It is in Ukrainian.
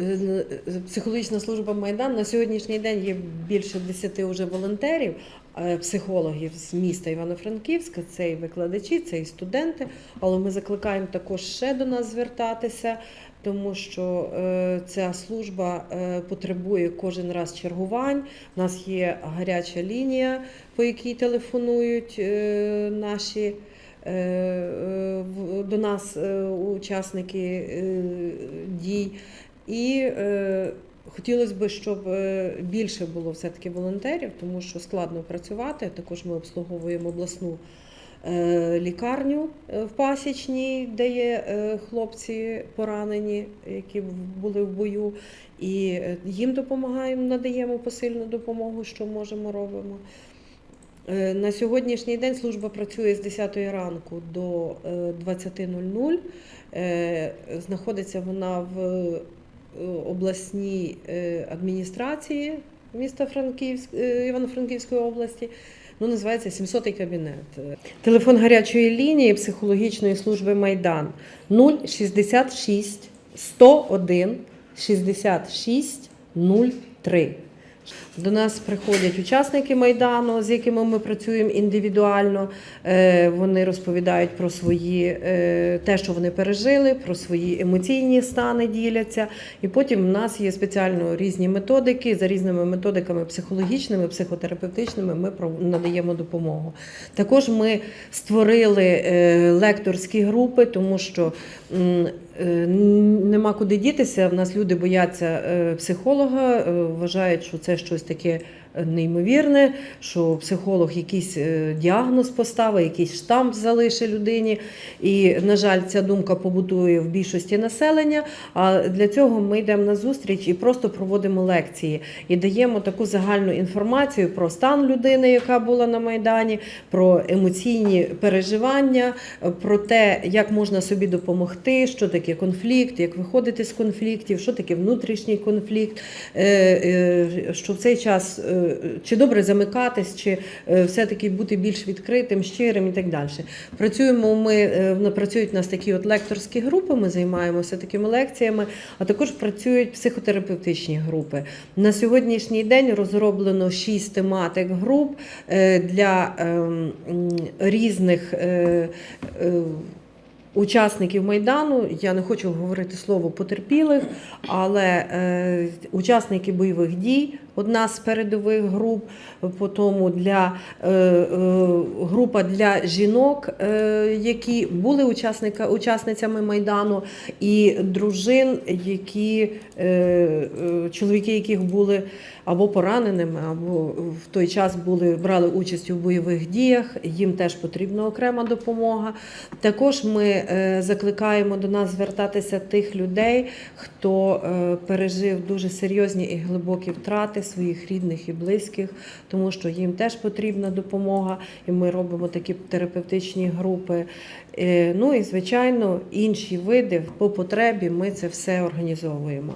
е, психологічна служба Майдан на сьогоднішній день є більше 10 уже волонтерів, е, психологів з міста Івано-Франківська. Це і викладачі, це і студенти. Але ми закликаємо також ще до нас звертатися, тому що е, ця служба е, потребує кожен раз чергувань. У нас є гаряча лінія, по якій телефонують е, наші. е, е, До нас е, учасники е, дій. І е, хотілося б, щоб е, більше було все-таки волонтерів, тому що складно працювати. Також ми обслуговуємо обласну е, лікарню е, в Пасічній, де є е, хлопці поранені, які були в бою. І їм допомагаємо, надаємо посильну допомогу, що можемо робимо. На сьогоднішній день служба працює з 10 ранку до е, 20.00. Е, Знаходиться вона в обласній е, адміністрації міста Франківськ, е, Івано-Франківської області. Ну, називається 700 кабінет. Телефон гарячої лінії психологічної служби Майдан 066 101 66 03. До нас приходять учасники майдану, з якими ми працюємо індивідуально. Е, Вони розповідають про свої е, те, що вони пережили, про свої емоційні стани діляться. І потім в нас є спеціально різні методики. За різними методиками психологічними, психотерапевтичними ми надаємо допомогу. Також ми створили е, лекторські групи, тому що нема куди дітися. В нас люди бояться е, психолога, е, вважають, що це щось таке е, неймовірне, що психолог якийсь е, діагноз поставить, якийсь штамп залишить людині. І, на жаль, ця думка побутує в більшості населення. А для цього ми йдемо на зустріч і просто проводимо лекції і даємо таку загальну інформацію про стан людини, яка була на майдані, про емоційні переживання, про те, як можна собі допомогти, що таке конфлікт, як виходити з конфліктів, що таке внутрішній конфлікт, е, е, що в цей час чи добре замикатись, чи е, все-таки бути більш відкритим, щирим і так далі. Працюємо ми, е, працюють у нас такі от лекторські групи, ми займаємося такими лекціями, а також працюють психотерапевтичні групи. На сьогоднішній день розроблено шість тематик груп е, для ем, різних. е, е, Учасників майдану я не хочу говорити слово потерпілих, але е, учасники бойових дій, одна з передових груп, потім для е, е, група для жінок, е, які були учасника, учасницями майдану, і дружин, які е, е, чоловіки, яких були або пораненими, або в той час були брали участь у бойових діях. Їм теж потрібна окрема допомога. Також ми е, закликаємо до нас звертатися тих людей, хто е, пережив дуже серйозні і глибокі втрати своїх рідних і близьких, тому що їм теж потрібна допомога, і ми робимо такі терапевтичні групи. Е, Ну і звичайно, інші види по потребі ми це все організовуємо.